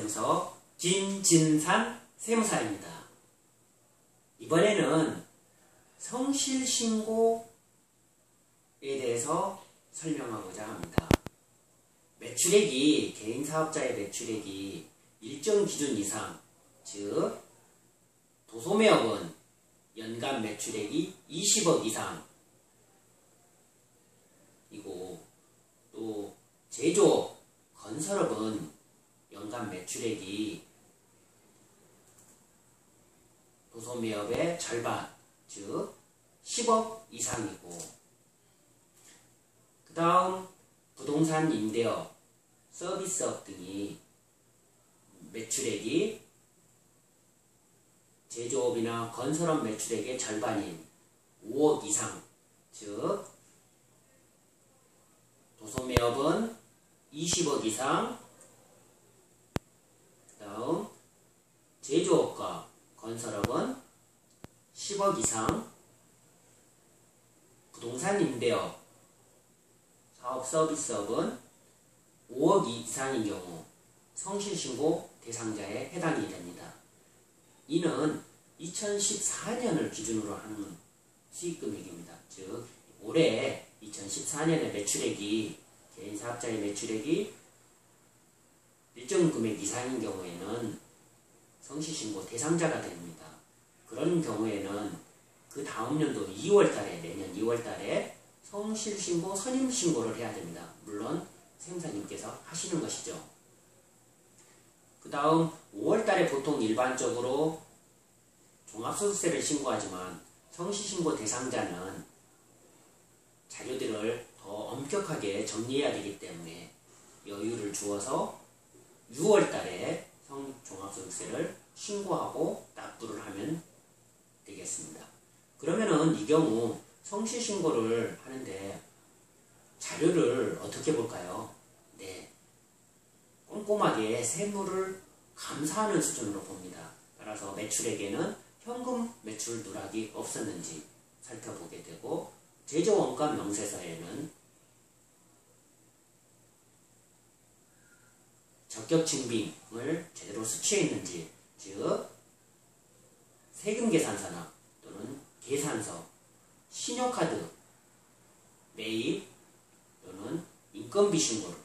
세무서 김진산 세무사입니다. 이번에는 성실신고에 대해서 설명하고자 합니다. 매출액이 개인 사업자의 매출액이 일정 기준 이상, 즉 도소매업은 연간 매출액이 20억 이상 이고 또 제조 건설업은 연간 매출액이 도소매업의 절반 즉 10억 이상이고. 그 다음 부동산 임대업, 서비스업 등이 매출액이 제조업이나 건설업 매출액의 절반인 5억 이상, 즉 도소매업은 20억 이상, 다음 제조업과 건설업은 10억 이상, 부동산 임대업, 사업 서비스업은 5억 이상인 경우 성실신고 대상자에 해당이 됩니다. 이는 2014년을 기준으로 하는 수익금액입니다. 즉 올해 2014년의 매출액이 개인 사업자의 매출액이 일정 금액 이상인 경우에는 성실신고 대상자가 됩니다. 그런 경우에는 그 다음 연도 2월 달에 내년 2월 달에 성실신고 선임신고를 해야 됩니다. 물론 세무사님께서 하시는 것이죠. 그 다음 5월 달에 보통 일반적으로 종합소득세를 신고하지만 성실신고 대상자는 자료들을 더 엄격하게 정리해야 되기 때문에 여유를 주어서 6월 달에 성 종합소득세를 신고하고 납부를 하면 되겠습니다. 그러면은 이 경우 성실 신고를 하는데 자료를 어떻게 볼까요? 네. 꼼꼼하게 세무를 감사하는 수준으로 봅니다. 따라서 매출액에는 현금 매출 누락이 없었는지 살펴보게 되고 제조원가 명세서에는 적격 증 빙을 제대로 수취했는지 즉 세금 계산서나 또는 계산서, 신용카드, 매입 또는 인건비 신고를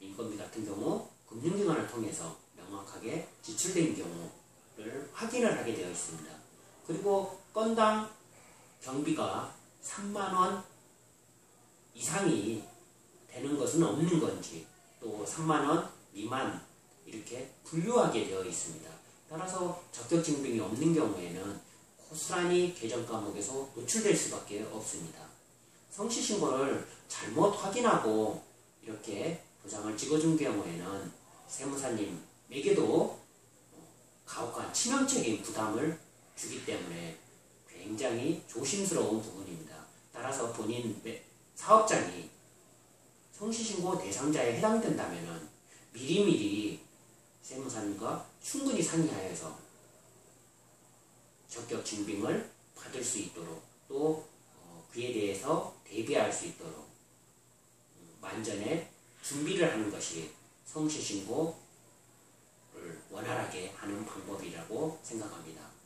인건비 같은 경우 금융기관을 통해서 명확하게 지출된 경우를 확인을 하게 되어 있습니다. 그리고 건당 경비가 3만원 이상이 되는 것은 없는 건지 또 3만원 미만 이렇게 분류하게 되어 있습니다. 따라서 적격 증빙이 없는 경우에는 고스란히 계정 과목에서 노출될 수밖에 없습니다. 성취 신고를 잘못 확인하고 이렇게 도장을 찍어준 경우에는 세무사님에게도 가혹한 치명적인 부담을 주기 때문에 굉장히 조심스러운 부분입니다. 따라서 본인 사업장이 성취신고 대상자에 해당된다면 미리미리 세무사님과 충분히 상의하여서 적격 증빙을 받을 수 있도록 또 어, 그에 대해서 대비할 수 있도록 만전에 준비를 하는 것이 성실신고를 원활하게 하는 방법이라고 생각합니다.